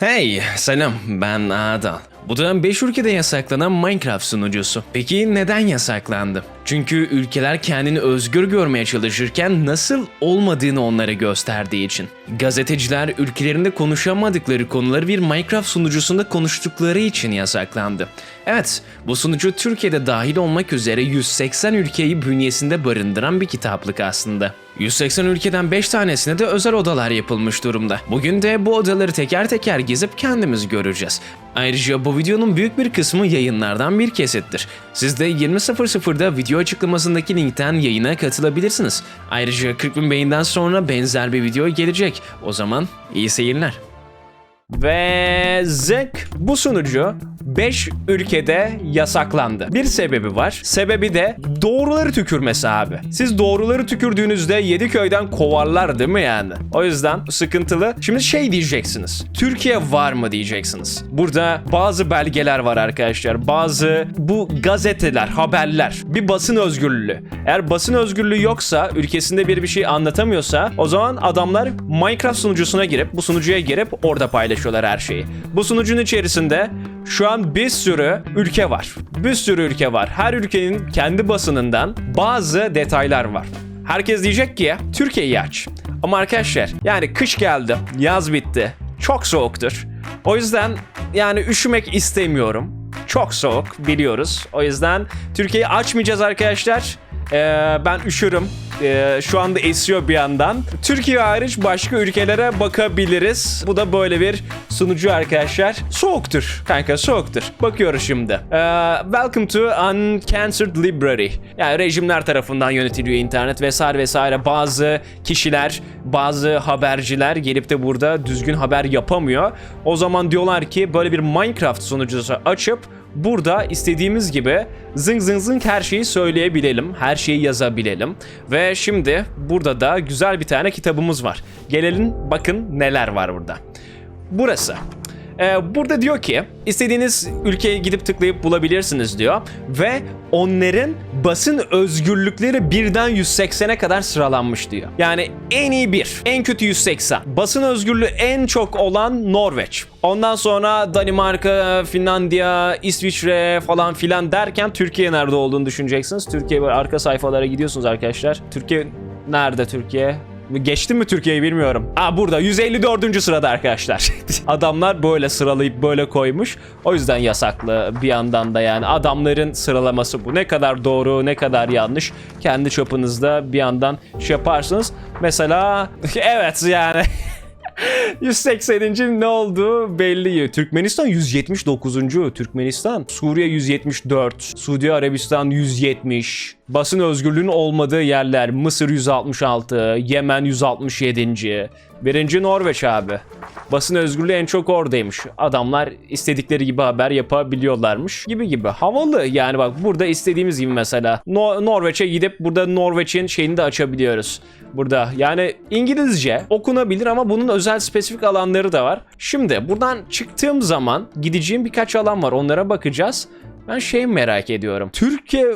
Hey, selam. Ben Adal. Bu da 5 ülkede yasaklanan Minecraft sunucusu. Peki neden yasaklandı? Çünkü ülkeler kendini özgür görmeye çalışırken nasıl olmadığını onlara gösterdiği için. Gazeteciler ülkelerinde konuşamadıkları konuları bir Minecraft sunucusunda konuştukları için yasaklandı. Evet, bu sunucu Türkiye'de dahil olmak üzere 180 ülkeyi bünyesinde barındıran bir kitaplık aslında. 180 ülkeden 5 tanesine de özel odalar yapılmış durumda. Bugün de bu odaları teker teker gezip kendimiz göreceğiz. Ayrıca bu videonun büyük bir kısmı yayınlardan bir kesittir. Siz de 20.00'da video açıklamasındaki linkten yayına katılabilirsiniz. Ayrıca 40 bin beğeninden sonra benzer bir video gelecek. O zaman iyi seyirler. Ve zık bu sunucu 5 ülkede yasaklandı. Bir sebebi var. Sebebi de doğruları tükürmesi abi. Siz doğruları tükürdüğünüzde 7 köyden kovarlar değil mi yani? O yüzden sıkıntılı. Şimdi şey diyeceksiniz. Türkiye var mı diyeceksiniz. Burada bazı belgeler var arkadaşlar. Bazı bu gazeteler, haberler. Bir basın özgürlüğü. Eğer basın özgürlüğü yoksa, ülkesinde bir bir şey anlatamıyorsa o zaman adamlar Minecraft sunucusuna girip, bu sunucuya girip orada paylaşıyorlar her şeyi. Bu sunucunun içerisinde şu an bir sürü ülke var. Bir sürü ülke var. Her ülkenin kendi basınından bazı detaylar var. Herkes diyecek ki Türkiye'yi aç. Ama arkadaşlar yani kış geldi, yaz bitti. Çok soğuktur. O yüzden yani üşümek istemiyorum. Çok soğuk biliyoruz. O yüzden Türkiye'yi açmayacağız arkadaşlar. Ee, ben üşürüm. Ee, şu anda esiyor bir yandan. Türkiye hariç başka ülkelere bakabiliriz. Bu da böyle bir sunucu arkadaşlar. Soğuktur. Kanka soğuktur. Bakıyoruz şimdi. Ee, welcome to Uncanceled Library. Yani rejimler tarafından yönetiliyor internet vesaire vesaire. Bazı kişiler, bazı haberciler gelip de burada düzgün haber yapamıyor. O zaman diyorlar ki böyle bir Minecraft sunucusu açıp burada istediğimiz gibi zıng zıng zıng her şeyi söyleyebilelim, her şeyi yazabilelim. Ve şimdi burada da güzel bir tane kitabımız var. Gelelim bakın neler var burada. Burası. Ee, burada diyor ki istediğiniz ülkeye gidip tıklayıp bulabilirsiniz diyor. Ve onların basın özgürlükleri birden 180'e kadar sıralanmış diyor. Yani en iyi bir, en kötü 180. Basın özgürlüğü en çok olan Norveç. Ondan sonra Danimarka, Finlandiya, İsviçre falan filan derken Türkiye nerede olduğunu düşüneceksiniz. Türkiye böyle arka sayfalara gidiyorsunuz arkadaşlar. Türkiye nerede Türkiye? Geçtim mi Türkiye'yi bilmiyorum. Aa burada 154. sırada arkadaşlar. Adamlar böyle sıralayıp böyle koymuş. O yüzden yasaklı bir yandan da yani adamların sıralaması bu. Ne kadar doğru ne kadar yanlış kendi çapınızda bir yandan şey yaparsınız. Mesela evet yani 180. ne olduğu belli. Türkmenistan 179. Türkmenistan. Suriye 174. Suudi Arabistan 170. Basın özgürlüğünün olmadığı yerler. Mısır 166. Yemen 167. Birinci Norveç abi. Basın özgürlüğü en çok oradaymış. Adamlar istedikleri gibi haber yapabiliyorlarmış gibi gibi. Havalı yani bak burada istediğimiz gibi mesela. No- Norveç'e gidip burada Norveç'in şeyini de açabiliyoruz. Burada yani İngilizce okunabilir ama bunun özel spesifik alanları da var. Şimdi buradan çıktığım zaman gideceğim birkaç alan var. Onlara bakacağız. Ben şey merak ediyorum. Türkiye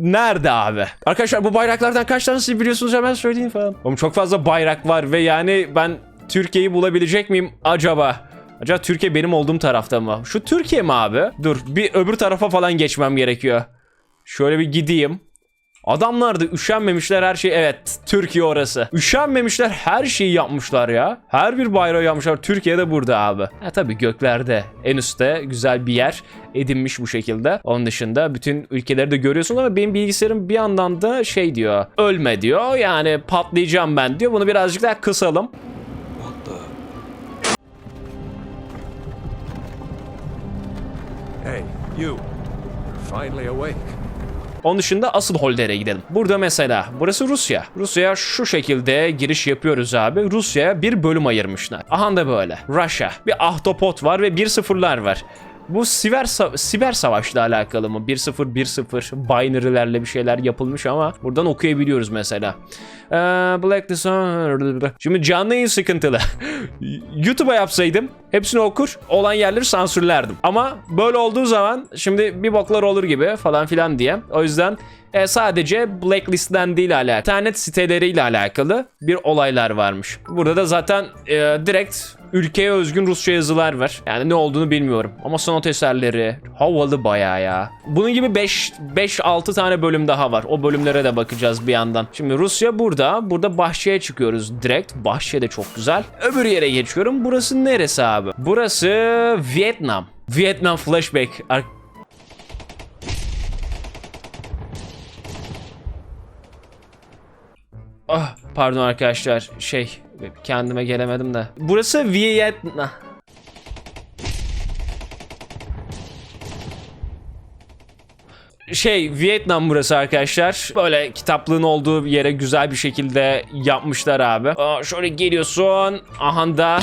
nerede abi? Arkadaşlar bu bayraklardan kaç tanesini biliyorsunuz hemen söyleyin falan. Oğlum çok fazla bayrak var ve yani ben Türkiye'yi bulabilecek miyim acaba? Acaba Türkiye benim olduğum tarafta mı? Şu Türkiye mi abi? Dur bir öbür tarafa falan geçmem gerekiyor. Şöyle bir gideyim. Adamlar da üşenmemişler her şey. Evet Türkiye orası. Üşenmemişler her şeyi yapmışlar ya. Her bir bayrağı yapmışlar. Türkiye'de burada abi. Ha tabii göklerde. En üstte güzel bir yer edinmiş bu şekilde. Onun dışında bütün ülkeleri de görüyorsunuz ama benim bilgisayarım bir yandan da şey diyor. Ölme diyor. Yani patlayacağım ben diyor. Bunu birazcık daha kısalım. Hey, you. You're finally awake. Onun dışında asıl holdere gidelim. Burada mesela burası Rusya. Rusya'ya şu şekilde giriş yapıyoruz abi. Rusya'ya bir bölüm ayırmışlar. Aha da böyle. Russia. Bir ahtapot var ve bir sıfırlar var. Bu siber, sa- siber savaşla alakalı mı? 1-0 1-0 binary'lerle bir şeyler yapılmış ama buradan okuyabiliyoruz mesela. Ee, Black. Şimdi canlı yayın sıkıntılı. YouTube'a yapsaydım hepsini okur olan yerleri sansürlerdim. Ama böyle olduğu zaman şimdi bir boklar olur gibi falan filan diye. O yüzden E, sadece Blacklist'ten değil alakalı. İnternet siteleriyle alakalı bir olaylar varmış. Burada da zaten e, direkt ülkeye özgün Rusça yazılar var. Yani ne olduğunu bilmiyorum. Ama sanat eserleri havalı bayağı ya. Bunun gibi 5 5-6 tane bölüm daha var. O bölümlere de bakacağız bir yandan. Şimdi Rusya burada. Burada bahçeye çıkıyoruz direkt. Bahçe de çok güzel. Öbür yere geçiyorum. Burası neresi abi? Burası Vietnam. Vietnam flashback. Ah pardon arkadaşlar şey kendime gelemedim de. Burası Vietnam. Şey Vietnam burası arkadaşlar. Böyle kitaplığın olduğu yere güzel bir şekilde yapmışlar abi. Aa, şöyle geliyorsun. Aha da.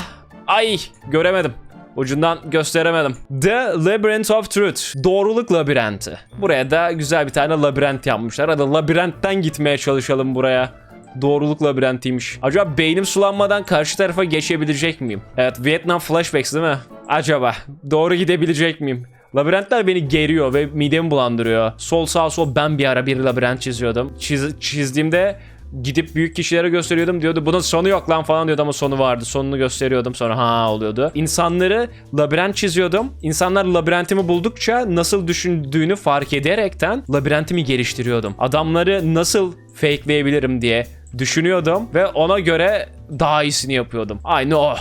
Ay göremedim. Ucundan gösteremedim. The Labyrinth of Truth. Doğruluk labirenti. Buraya da güzel bir tane labirent yapmışlar. Hadi labirentten gitmeye çalışalım buraya. Doğruluk labirentiymiş. Acaba beynim sulanmadan karşı tarafa geçebilecek miyim? Evet Vietnam flashbacks değil mi? Acaba doğru gidebilecek miyim? Labirentler beni geriyor ve midemi bulandırıyor. Sol sağ sol ben bir ara bir labirent çiziyordum. Çiz- çizdiğimde gidip büyük kişilere gösteriyordum diyordu bunun sonu yok lan falan diyordu ama sonu vardı. Sonunu gösteriyordum sonra ha oluyordu. İnsanları labirent çiziyordum. İnsanlar labirentimi buldukça nasıl düşündüğünü fark ederekten labirentimi geliştiriyordum. Adamları nasıl fakeleyebilirim diye düşünüyordum ve ona göre daha iyisini yapıyordum. Aynı o.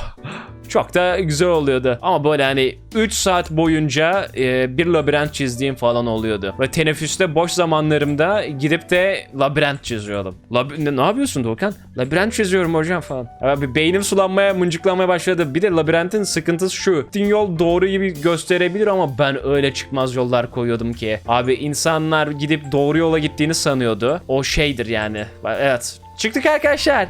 Çok da güzel oluyordu. Ama böyle hani 3 saat boyunca e, bir labirent çizdiğim falan oluyordu. Ve teneffüste boş zamanlarımda gidip de labirent çiziyordum. Lab- ne, ne yapıyorsun Doğukan? Labirent çiziyorum hocam falan. Abi beynim sulanmaya, mıncıklamaya başladı. Bir de labirentin sıkıntısı şu. Gittiğin yol doğru gibi gösterebilir ama ben öyle çıkmaz yollar koyuyordum ki. Abi insanlar gidip doğru yola gittiğini sanıyordu. O şeydir yani. Evet. Çıktık arkadaşlar.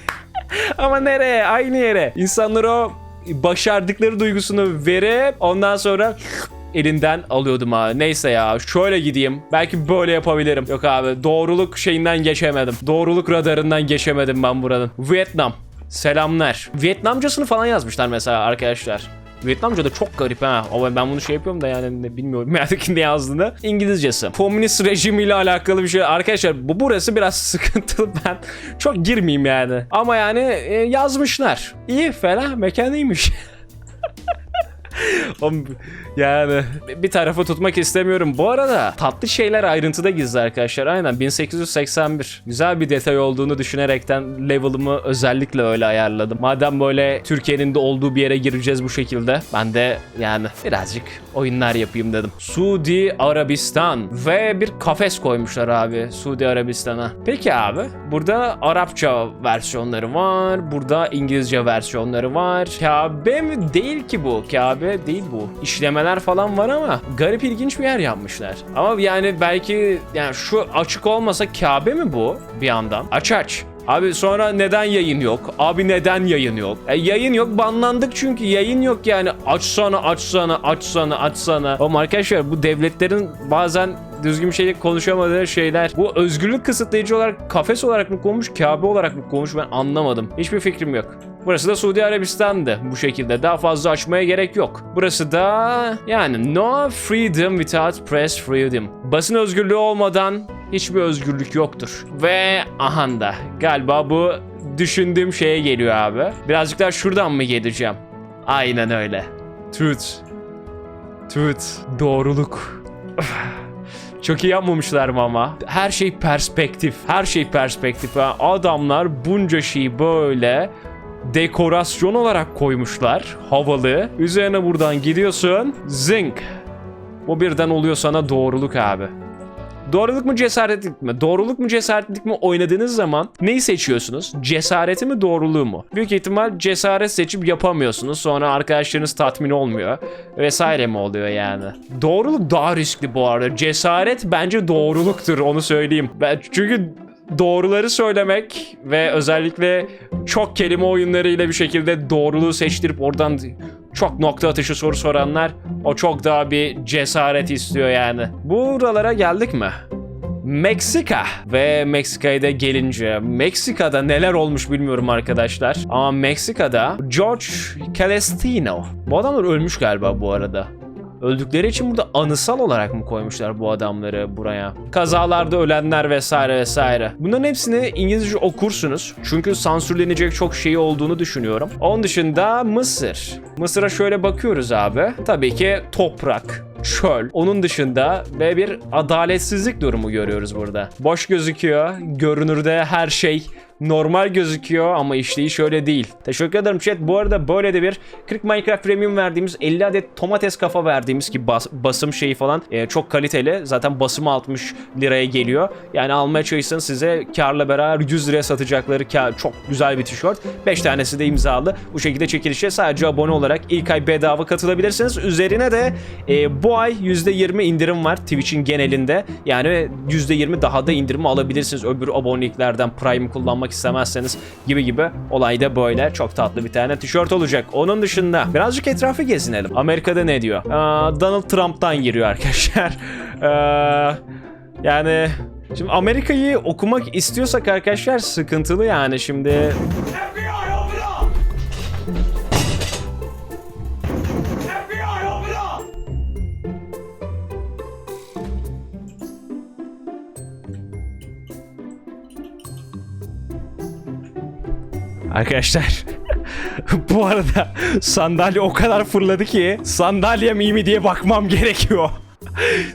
Ama nereye? Aynı yere. İnsanlar o başardıkları duygusunu verip ondan sonra elinden alıyordum abi. Neyse ya şöyle gideyim. Belki böyle yapabilirim. Yok abi doğruluk şeyinden geçemedim. Doğruluk radarından geçemedim ben buranın. Vietnam. Selamlar. Vietnamcasını falan yazmışlar mesela arkadaşlar. Vietnamca da çok garip ha. Ama ben bunu şey yapıyorum da yani ne bilmiyorum merak ne yazdığını. İngilizcesi. Komünist rejimiyle alakalı bir şey. Arkadaşlar bu burası biraz sıkıntılı. Ben çok girmeyeyim yani. Ama yani e, yazmışlar. İyi fena mekan. Oğlum, yani bir tarafı tutmak istemiyorum. Bu arada tatlı şeyler ayrıntıda gizli arkadaşlar. Aynen 1881. Güzel bir detay olduğunu düşünerekten level'ımı özellikle öyle ayarladım. Madem böyle Türkiye'nin de olduğu bir yere gireceğiz bu şekilde. Ben de yani birazcık oyunlar yapayım dedim. Suudi Arabistan ve bir kafes koymuşlar abi Suudi Arabistan'a. Peki abi burada Arapça versiyonları var. Burada İngilizce versiyonları var. Kabe mi? Değil ki bu. Kabe değil bu. İşlemeler falan var ama garip ilginç bir yer yapmışlar. Ama yani belki yani şu açık olmasa Kabe mi bu bir yandan? Aç aç. Abi sonra neden yayın yok? Abi neden yayın yok? E, yayın yok banlandık çünkü yayın yok yani. Açsana açsana açsana açsana. Oğlum arkadaşlar bu devletlerin bazen düzgün bir şekilde konuşamadığı şeyler. Bu özgürlük kısıtlayıcı olarak kafes olarak mı konmuş, Kabe olarak mı konmuş ben anlamadım. Hiçbir fikrim yok. Burası da Suudi Arabistan'dı bu şekilde. Daha fazla açmaya gerek yok. Burası da yani no freedom without press freedom. Basın özgürlüğü olmadan hiçbir özgürlük yoktur. Ve aha da galiba bu düşündüğüm şeye geliyor abi. Birazcık daha şuradan mı geleceğim? Aynen öyle. Truth. Truth. Doğruluk. Çok iyi yapmamışlar mı ama? Her şey perspektif. Her şey perspektif. Adamlar bunca şeyi böyle dekorasyon olarak koymuşlar. Havalı. Üzerine buradan gidiyorsun. Zing. Bu birden oluyor sana doğruluk abi. Doğruluk mu cesaretlik mi? Doğruluk mu cesaretlik mi oynadığınız zaman neyi seçiyorsunuz? Cesareti mi doğruluğu mu? Büyük ihtimal cesaret seçip yapamıyorsunuz. Sonra arkadaşlarınız tatmin olmuyor. Vesaire mi oluyor yani? Doğruluk daha riskli bu arada. Cesaret bence doğruluktur onu söyleyeyim. Ben, çünkü doğruları söylemek ve özellikle çok kelime oyunlarıyla bir şekilde doğruluğu seçtirip oradan çok nokta atışı soru soranlar o çok daha bir cesaret istiyor yani. Buralara geldik mi? Meksika ve Meksika'ya da gelince Meksika'da neler olmuş bilmiyorum arkadaşlar ama Meksika'da George Celestino bu adamlar ölmüş galiba bu arada Öldükleri için burada anısal olarak mı koymuşlar bu adamları buraya? Kazalarda ölenler vesaire vesaire. Bunların hepsini İngilizce okursunuz. Çünkü sansürlenecek çok şey olduğunu düşünüyorum. Onun dışında Mısır. Mısır'a şöyle bakıyoruz abi. Tabii ki toprak, çöl. Onun dışında ve bir adaletsizlik durumu görüyoruz burada. Boş gözüküyor. Görünürde her şey normal gözüküyor ama işleyiş şöyle değil. Teşekkür ederim chat. Bu arada böyle de bir 40 Minecraft Premium verdiğimiz 50 adet domates kafa verdiğimiz ki bas- basım şeyi falan e, çok kaliteli. Zaten basımı 60 liraya geliyor. Yani almaya çalışsanız size karla beraber 100 liraya satacakları kar, çok güzel bir tişört. 5 tanesi de imzalı. Bu şekilde çekilişe sadece abone olarak ilk ay bedava katılabilirsiniz. Üzerine de e, bu ay %20 indirim var Twitch'in genelinde. Yani %20 daha da indirim alabilirsiniz öbür aboneliklerden Prime kullanmak istemezseniz gibi gibi. Olay da böyle. Çok tatlı bir tane tişört olacak. Onun dışında birazcık etrafı gezinelim. Amerika'da ne diyor? Aa, Donald Trump'tan giriyor arkadaşlar. Aa, yani Şimdi Amerika'yı okumak istiyorsak arkadaşlar sıkıntılı yani şimdi Arkadaşlar bu arada sandalye o kadar fırladı ki sandalyem iyi mi diye bakmam gerekiyor.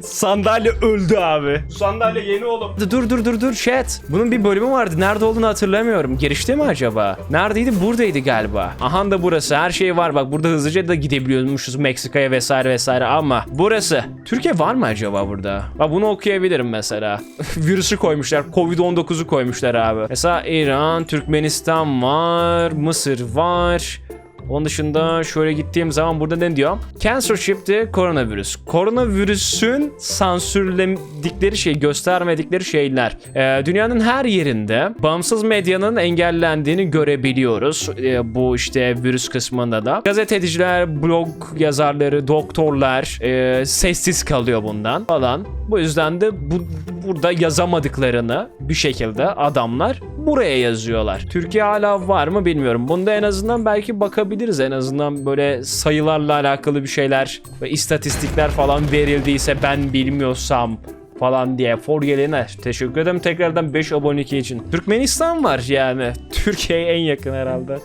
Sandalye öldü abi. Sandalye yeni oğlum. Dur dur dur dur chat. Bunun bir bölümü vardı. Nerede olduğunu hatırlamıyorum. Girişte mi acaba? Neredeydi? Buradaydı galiba. Aha da burası. Her şey var. Bak burada hızlıca da gidebiliyormuşuz Meksika'ya vesaire vesaire ama burası. Türkiye var mı acaba burada? Bak bunu okuyabilirim mesela. Virüsü koymuşlar. Covid-19'u koymuşlar abi. Mesela İran, Türkmenistan var, Mısır var. Onun dışında şöyle gittiğim zaman burada ne diyor? Censorship de koronavirüs. Koronavirüsün sansürledikleri şey, göstermedikleri şeyler. Ee, dünyanın her yerinde bağımsız medyanın engellendiğini görebiliyoruz. Ee, bu işte virüs kısmında da. Gazeteciler, blog yazarları, doktorlar e, sessiz kalıyor bundan falan. Bu yüzden de bu burada yazamadıklarını bir şekilde adamlar buraya yazıyorlar. Türkiye hala var mı bilmiyorum. Bunda en azından belki bakabiliriz. En azından böyle sayılarla alakalı bir şeyler ve istatistikler falan verildiyse ben bilmiyorsam falan diye for gelene teşekkür ederim tekrardan 5 aboneki için. Türkmenistan var yani. Türkiye'ye en yakın herhalde.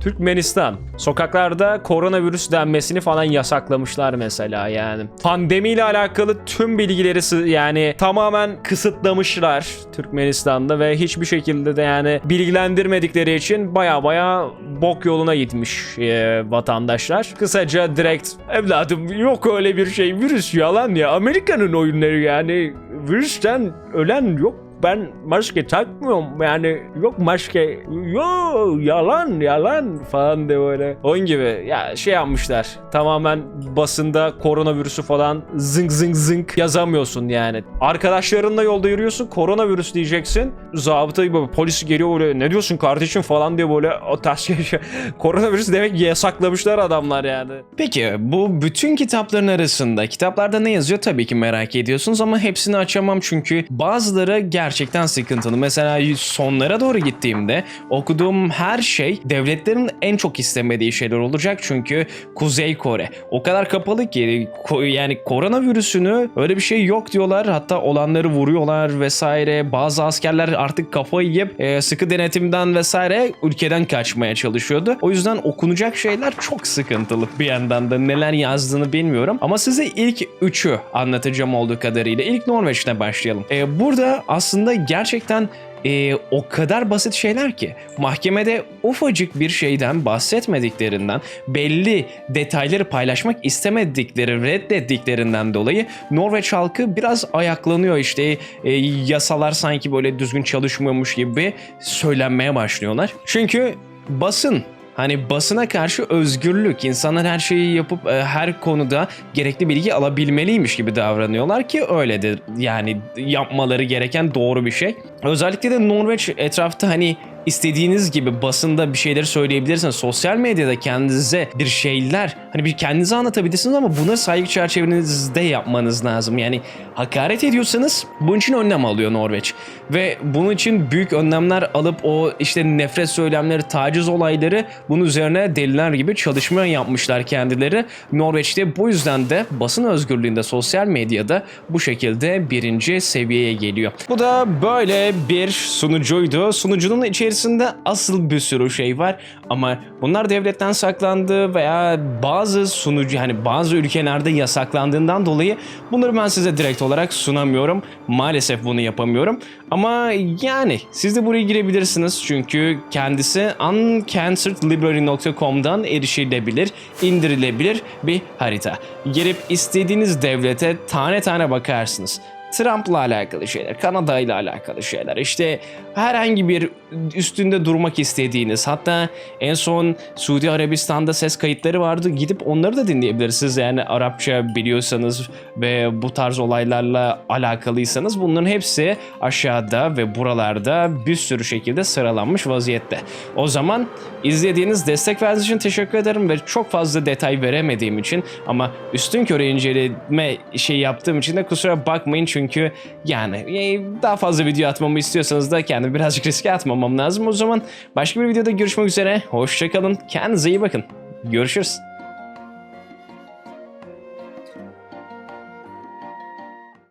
Türkmenistan. Sokaklarda koronavirüs denmesini falan yasaklamışlar mesela yani. Pandemiyle alakalı tüm bilgileri yani tamamen kısıtlamışlar Türkmenistan'da ve hiçbir şekilde de yani bilgilendirmedikleri için baya baya bok yoluna gitmiş e, vatandaşlar. Kısaca direkt evladım yok öyle bir şey virüs yalan ya Amerika'nın oyunları yani virüsten ölen yok ben maske takmıyorum yani yok maske yo yalan yalan falan de böyle. Onun gibi ya şey yapmışlar tamamen basında koronavirüsü falan zınk zınk zınk yazamıyorsun yani. Arkadaşlarınla yolda yürüyorsun koronavirüs diyeceksin. Zabıta gibi polis geliyor böyle ne diyorsun kardeşim? falan diye böyle o ters şey koronavirüs demek yasaklamışlar adamlar yani. Peki bu bütün kitapların arasında kitaplarda ne yazıyor? Tabii ki merak ediyorsunuz ama hepsini açamam çünkü bazıları gerçekten sıkıntılı. Mesela sonlara doğru gittiğimde okuduğum her şey devletlerin en çok istemediği şeyler olacak. Çünkü Kuzey Kore. O kadar kapalı ki yani koronavirüsünü öyle bir şey yok diyorlar. Hatta olanları vuruyorlar vesaire. Bazı askerler artık kafayı yiyip e, sıkı denetimden vesaire ülkeden kaçmaya çalışıyordu. O yüzden okunacak şeyler çok sıkıntılı bir yandan da. Neler yazdığını bilmiyorum. Ama size ilk üçü anlatacağım olduğu kadarıyla. İlk Norveç'te başlayalım. E, burada aslında gerçekten e, o kadar basit şeyler ki mahkemede ufacık bir şeyden bahsetmediklerinden belli detayları paylaşmak istemedikleri reddettiklerinden dolayı Norveç halkı biraz ayaklanıyor işte e, yasalar sanki böyle düzgün çalışmıyormuş gibi söylenmeye başlıyorlar. Çünkü basın Hani basına karşı özgürlük, insanlar her şeyi yapıp e, her konuda gerekli bilgi alabilmeliymiş gibi davranıyorlar ki öyledir. Yani yapmaları gereken doğru bir şey. Özellikle de Norveç etrafta hani istediğiniz gibi basında bir şeyleri söyleyebilirsiniz. Sosyal medyada kendinize bir şeyler hani bir kendinize anlatabilirsiniz ama buna saygı çerçevenizde yapmanız lazım. Yani hakaret ediyorsanız bunun için önlem alıyor Norveç. Ve bunun için büyük önlemler alıp o işte nefret söylemleri, taciz olayları bunun üzerine deliler gibi çalışma yapmışlar kendileri. Norveç'te bu yüzden de basın özgürlüğünde sosyal medyada bu şekilde birinci seviyeye geliyor. Bu da böyle bir sunucuydu. Sunucunun içerisinde asıl bir sürü şey var ama bunlar devletten saklandı veya bazı sunucu hani bazı ülkelerde yasaklandığından dolayı bunları ben size direkt olarak sunamıyorum. Maalesef bunu yapamıyorum. Ama yani siz de buraya girebilirsiniz çünkü kendisi uncanceledlibrary.com'dan erişilebilir, indirilebilir bir harita. Girip istediğiniz devlete tane tane bakarsınız. Trump'la alakalı şeyler, Kanada ile alakalı şeyler. İşte herhangi bir üstünde durmak istediğiniz hatta en son Suudi Arabistan'da ses kayıtları vardı. Gidip onları da dinleyebilirsiniz. Yani Arapça biliyorsanız ve bu tarz olaylarla alakalıysanız bunların hepsi aşağıda ve buralarda bir sürü şekilde sıralanmış vaziyette. O zaman izlediğiniz, destek verdiğiniz için teşekkür ederim ve çok fazla detay veremediğim için ama üstün körü inceleme şey yaptığım için de kusura bakmayın çünkü yani e, daha fazla video atmamı istiyorsanız da kendimi birazcık riske atmamam lazım. O zaman başka bir videoda görüşmek üzere. Hoşçakalın. Kendinize iyi bakın. Görüşürüz.